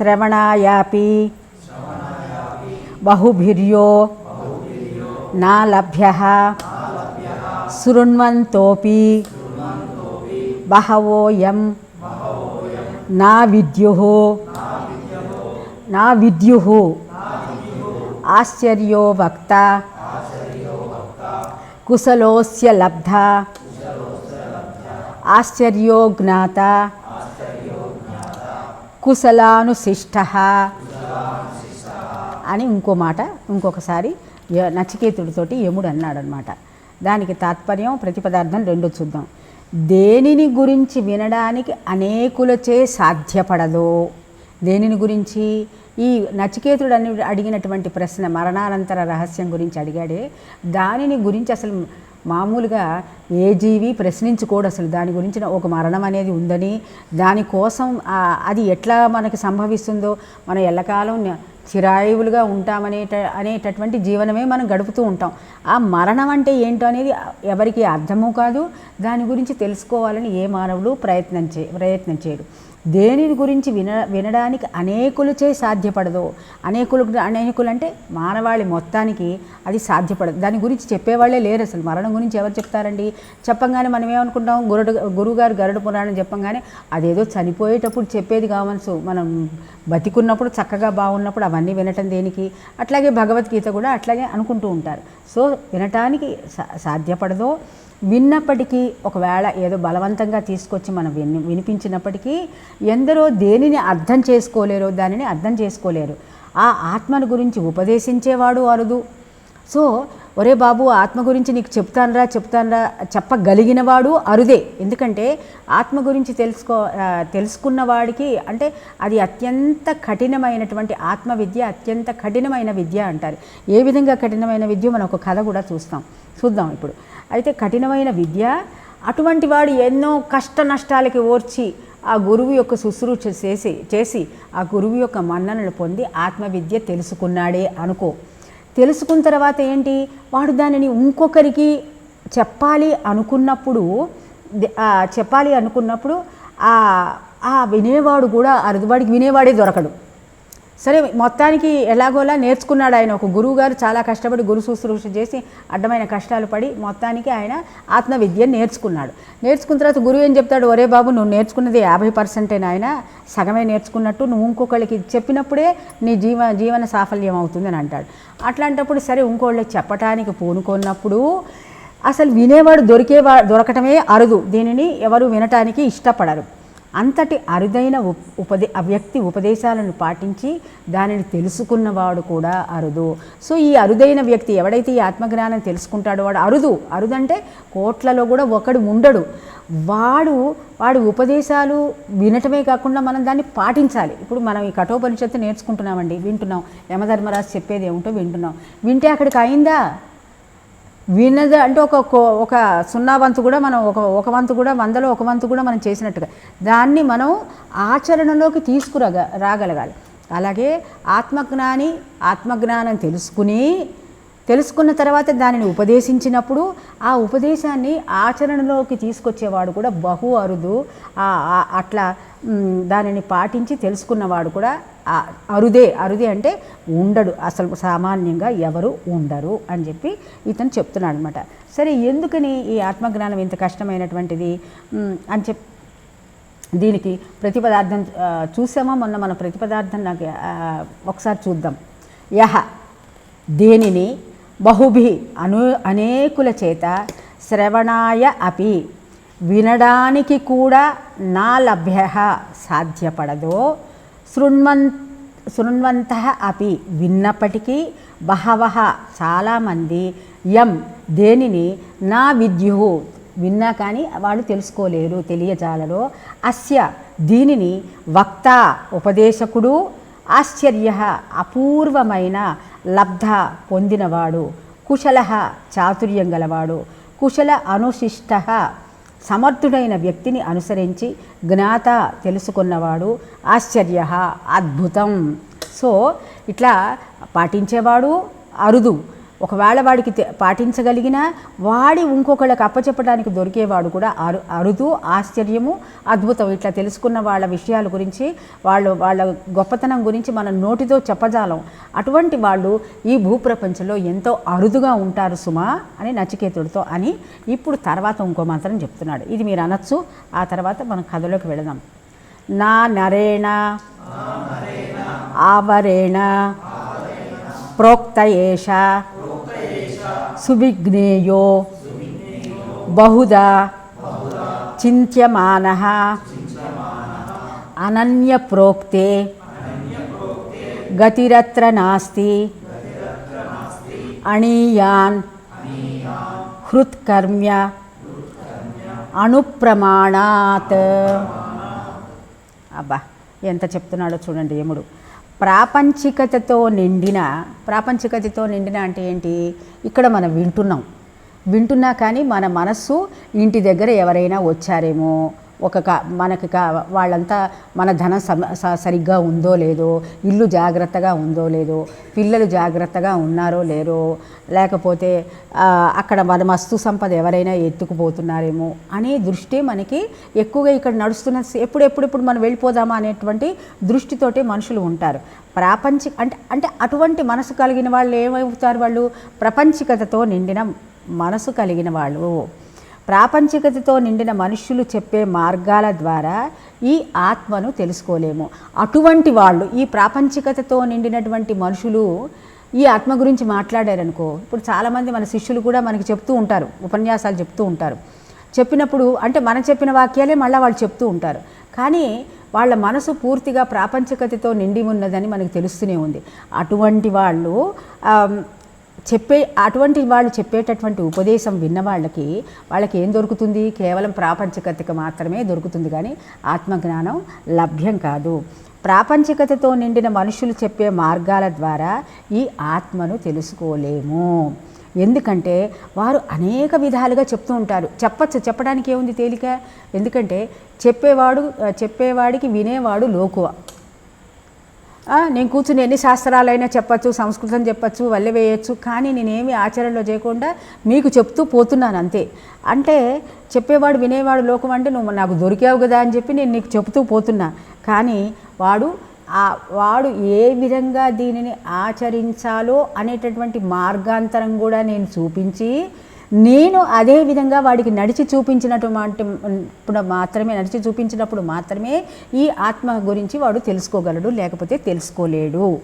శ్రవణాయాపి బహుభిర్యో నా లభ్య శృణ్వంతోపి బహవోయం నా విద్యు నా విద్యు ఆశ్చర్యో వక్త కుశలోస్య లబ్ధ ఆశ్చర్యో జ్ఞాత కుశలానుశిష్ట. అని ఇంకో మాట ఇంకొకసారి య- నచికేతుడితోటి యముడు అన్నాడనమాట. దానికి తాత్పర్యం ప్రతిపదార్థం రెండు చూద్దాం. దేనిని గురించి వినడానికి అనేకులచే సాధ్యపడదో. దేనిని గురించి? ఈ నచికేతుడు అని అడిగినటువంటి ప్రశ్న మరణానంతర రహస్యం గురించి అడిగాడే దానిని గురించి అసలు మామూలుగా ఏ జీవి ప్రశ్నించుకోడు అసలు. దాని గురించిన ఒక మరణం అనేది ఉందని దానికోసం అది ఎట్లా మనకి సంభవిస్తుందో మనం ఎల్లకాలం చిరాయువులుగా ఉంటామనేట అనేటటువంటి జీవనమే మనం గడుపుతూ ఉంటాం. ఆ మరణం అంటే ఏంటో అనేది ఎవరికి అర్థము కాదు. దాని గురించి తెలుసుకోవాలని ఏ మానవుడు ప్రయత్నం చే ప్రయత్నం చేయడు. దేనిని గురించి విన వినడానికి అనేకులచే సాధ్యపడదు. అనేకులు అనేకులు అంటే మానవాళి మొత్తానికి అది సాధ్యపడదు. దాని గురించి చెప్పేవాళ్ళే లేరు అసలు. మరణం గురించి ఎవరు చెప్తారండి? చెప్పంగానే మనం ఏమనుకుంటాం గురుడు గురువుగారు గరుడు పురాణం చెప్పంగానే అదేదో చనిపోయేటప్పుడు చెప్పేది కావచ్చు మనం బతికున్నప్పుడు చక్కగా బాగున్నప్పుడు అవన్నీ వినటం దేనికి? అట్లాగే భగవద్గీత కూడా అట్లాగే అనుకుంటూ ఉంటారు. సో వినటానికి సా- సాధ్యపడదో విన్నప్పటికీ ఒకవేళ ఏదో బలవంతంగా తీసుకొచ్చి మనం విని వినిపించినప్పటికీ ఎందరో దేనిని అర్థం చేసుకోలేరో దానిని అర్థం చేసుకోలేరు. ఆ ఆత్మను గురించి ఉపదేశించేవాడు అరుదు. సో ఒరే బాబు ఆత్మ గురించి నీకు చెప్తానరా చెప్తానరా చెప్పగలిగినవాడు అరుదే. ఎందుకంటే ఆత్మ గురించి తెలుసుకో తెలుసుకున్న వాడికి అంటే అది అత్యంత కఠినమైనటువంటి ఆత్మ విద్య అత్యంత కఠినమైన విద్య అంటారు. ఏ విధంగా కఠినమైన విద్య? మనం ఒక కథ కూడా చూస్తాం. చూద్దాం ఇప్పుడు. అయితే కఠినమైన విద్య అటువంటి వాడు ఎన్నో కష్ట నష్టాలకి ఓర్చి ఆ గురువు యొక్క శుశ్రూష చేసి చేసి ఆ గురువు యొక్క మన్ననలు పొంది ఆత్మవిద్య తెలుసుకున్నాడే అనుకో. తెలుసుకున్న తర్వాత ఏంటి? వాడు దానిని ఇంకొకరికి చెప్పాలి అనుకున్నప్పుడు చెప్పాలి అనుకున్నప్పుడు ఆ ఆ వినేవాడు కూడా అరుదువాడికి వినేవాడే దొరకడు. సరే మొత్తానికి ఎలాగోలా నేర్చుకున్నాడు ఆయన. ఒక గురువు గారు చాలా కష్టపడి గురు శుశ్రూష చేసి అడ్డమైన కష్టాలు పడి మొత్తానికి ఆయన ఆత్మవిద్య నేర్చుకున్నాడు. నేర్చుకున్న తర్వాత గురువు ఏం చెప్తాడు? ఒరే బాబు నువ్వు నేర్చుకున్నది యాభై పర్సెంటే నాయన. సగమే నేర్చుకున్నట్టు నువ్వు ఇంకొకళ్ళకి చెప్పినప్పుడే నీ జీవ జీవన సాఫల్యం అవుతుందని అంటాడు. అట్లాంటప్పుడు సరే ఇంకోళ్ళకి చెప్పటానికి పూనుకున్నప్పుడు అసలు వినేవాడు దొరికేవా దొరకటమే అరుదు. దీనిని ఎవరు వినటానికి ఇష్టపడరు. అంతటి అరుదైన ఉపదే వ్యక్తి ఉపదేశాలను పాటించి దానిని తెలుసుకున్నవాడు కూడా అరుదు. సో ఈ అరుదైన వ్యక్తి ఎవడైతే ఈ ఆత్మజ్ఞానం తెలుసుకుంటాడో వాడు అరుదు. అరుదంటే కోట్లలో కూడా ఒకడు ఉండడు. వాడు వాడి ఉపదేశాలు వినటమే కాకుండా మనం దాన్ని పాటించాలి. ఇప్పుడు మనం ఈ కఠోపనిషత్తు నేర్చుకుంటున్నామండి వింటున్నాం. యమధర్మరాజు చెప్పేది ఏమిటో వింటున్నాం. వింటే అక్కడికి అయిందా? వినద అంటే ఒక కో- ఒక సున్నా వంతు కూడా మనం ఒక ఒక వంతు కూడా వందలో ఒక వంతు కూడా మనం చేసినట్టుగా. దాన్ని మనం ఆచరణలోకి తీసుకురాగ రాగలగాలి. అలాగే ఆత్మజ్ఞాని ఆత్మజ్ఞానం తెలుసుకుని తెలుసుకున్న తర్వాత దానిని ఉపదేశించినప్పుడు ఆ ఉపదేశాన్ని ఆచరణలోకి తీసుకొచ్చేవాడు కూడా బహు అరుదు. అట్లా దానిని పాటించి తెలుసుకున్నవాడు కూడా అరుదే. అరుదే అంటే ఉండడు. అసలు సామాన్యంగా ఎవరు ఉండరు అని చెప్పి ఇతను చెప్తున్నాడు అనమాట సరే ఎందుకని ఈ ఆత్మజ్ఞానం ఇంత కష్టమైనటువంటిది? అని చెప్పి దీనికి ప్రతిపదార్థం చూసామా? మొన్న మన ప్రతిపదార్థం నాకు ఒకసారి చూద్దాం. యహ దేనిని బహుభి అను అనేకుల చేత శ్రవణాయ అపి. వినడానికి కూడా నా లభ్య సాధ్యపడదో శృణ్వన్ శృణ్వంత అపి. విన్నప్పటికీ బహవ చాలామంది యం దేనిని నా విద్యు విన్నా కానీ వాడు తెలుసుకోలేరు తెలియజాలలో అస్య దీనిని వక్త ఉపదేశకుడు ఆశ్చర్య అపూర్వమైన లబ్ధ పొందినవాడు కుశల చాతుర్యం గలవాడు కుశల అనుశిష్ట సమర్థుడైన వ్యక్తిని అనుసరించి జ్ఞాత తెలుసుకున్నవాడు ఆశ్చర్య అద్భుతం. సో ఇట్లా పాటించేవాడు అరుదు. ఒకవేళ వాడికి పాటించగలిగినా వాడి ఇంకొకళ్ళకి అప్పచెప్పడానికి దొరికేవాడు కూడా అరు అరుదు ఆశ్చర్యము అద్భుతం. ఇట్లా తెలుసుకున్న వాళ్ళ విషయాల గురించి వాళ్ళు వాళ్ళ గొప్పతనం గురించి మనం నోటితో చెప్పజాలం. అటువంటి వాళ్ళు ఈ భూప్రపంచంలో ఎంతో అరుదుగా ఉంటారు సుమా అని నచికేతుడితో అని ఇప్పుడు తర్వాత ఇంకో మంత్రం చెప్తున్నాడు. ఇది మీరు అనొచ్చు. ఆ తర్వాత మనం కథలోకి వెళదాం. నా నరేణ ఆవరేణ ప్రోక్త ఏష సువిఘ్నేయో బహుదా చింత్యమాన అనన్య ప్రోక్తే గతిరత్ర నాస్తి అణీయాన్ హృత్కర్మ్య అణుప్రమాణాత్ అబ్బా ఎంత చెప్తున్నాడో చూడండి యముడు. ప్రాపంచికతతో నిండిన ప్రాపంచికతతో నిండిన అంటే ఏంటి? ఇక్కడ మనం వింటున్నాం. వింటున్నా కానీ మన మనస్సు ఇంటి దగ్గర ఎవరైనా వచ్చారేమో ఒక కా మనకి కా వాళ్ళంతా మన ధనం స- సరిగ్గా ఉందో లేదో ఇల్లు జాగ్రత్తగా ఉందో లేదో పిల్లలు జాగ్రత్తగా ఉన్నారో లేరో లేకపోతే అక్కడ మన వస్తు సంపద ఎవరైనా ఎత్తుకుపోతున్నారేమో అనే దృష్టి మనకి ఎక్కువగా ఇక్కడ నడుస్తున్న ఎప్పుడెప్పుడెప్పుడు మనం వెళ్ళిపోదామా అనేటువంటి దృష్టితోటే మనుషులు ఉంటారు. ప్రాపంచిక అంటే అంటే అటువంటి మనసు కలిగిన వాళ్ళు ఏమవుతారు వాళ్ళు? ప్రపంచికతతో నిండిన మనసు కలిగిన వాళ్ళు. ప్రాపంచికతతో నిండిన మనుష్యులు చెప్పే మార్గాల ద్వారా ఈ ఆత్మను తెలుసుకోలేము. అటువంటి వాళ్ళు ఈ ప్రాపంచికతతో నిండినటువంటి మనుషులు ఈ ఆత్మ గురించి మాట్లాడారనుకో ఇప్పుడు చాలామంది మన శిష్యులు కూడా మనకి చెప్తూ ఉంటారు ఉపన్యాసాలు చెప్తూ ఉంటారు. చెప్పినప్పుడు అంటే మనం చెప్పిన వాక్యాలే మళ్ళీ వాళ్ళు చెప్తూ ఉంటారు. కానీ వాళ్ళ మనసు పూర్తిగా ప్రాపంచికతతో నిండి ఉన్నదని మనకు తెలుస్తూనే ఉంది. అటువంటి వాళ్ళు చెప్పే అటువంటి వాళ్ళు చెప్పేటటువంటి ఉపదేశం విన్న వాళ్ళకి వాళ్ళకి ఏం దొరుకుతుంది? కేవలం ప్రాపంచికతకి మాత్రమే దొరుకుతుంది కానీ ఆత్మజ్ఞానం లభ్యం కాదు. ప్రాపంచికతతో నిండిన మనుషులు చెప్పే మార్గాల ద్వారా ఈ ఆత్మను తెలుసుకోలేము. ఎందుకంటే వారు అనేక విధాలుగా చెప్తూ ఉంటారు. చెప్పచ్చు చెప్పడానికి ఏముంది తేలిక? ఎందుకంటే చెప్పేవాడు చెప్పేవాడికి వినేవాడు లోకువ. నేను కూర్చుని ఎన్ని శాస్త్రాలైనా చెప్పచ్చు సంస్కృతం చెప్పచ్చు వల్లె వేయచ్చు కానీ నేనేమి ఆచరణలో చేయకుండా మీకు చెప్తూ పోతున్నాను అంతే. అంటే చెప్పేవాడు వినేవాడు లోకం అంటే నువ్వు నాకు దొరికావు కదా అని చెప్పి నేను నీకు చెప్తూ పోతున్నా. కానీ వాడు ఆ వాడు ఏ విధంగా దీనిని ఆచరించాలో అనేటటువంటి మార్గాంతరం కూడా నేను చూపించి నేను అదే విధంగా వాడికి నడిచి చూపించినటువంటి మాత్రమే నడిచి చూపించినప్పుడు మాత్రమే ఈ ఆత్మ గురించి వాడు తెలుసుకోగలడు లేకపోతే తెలుసుకోలేడు.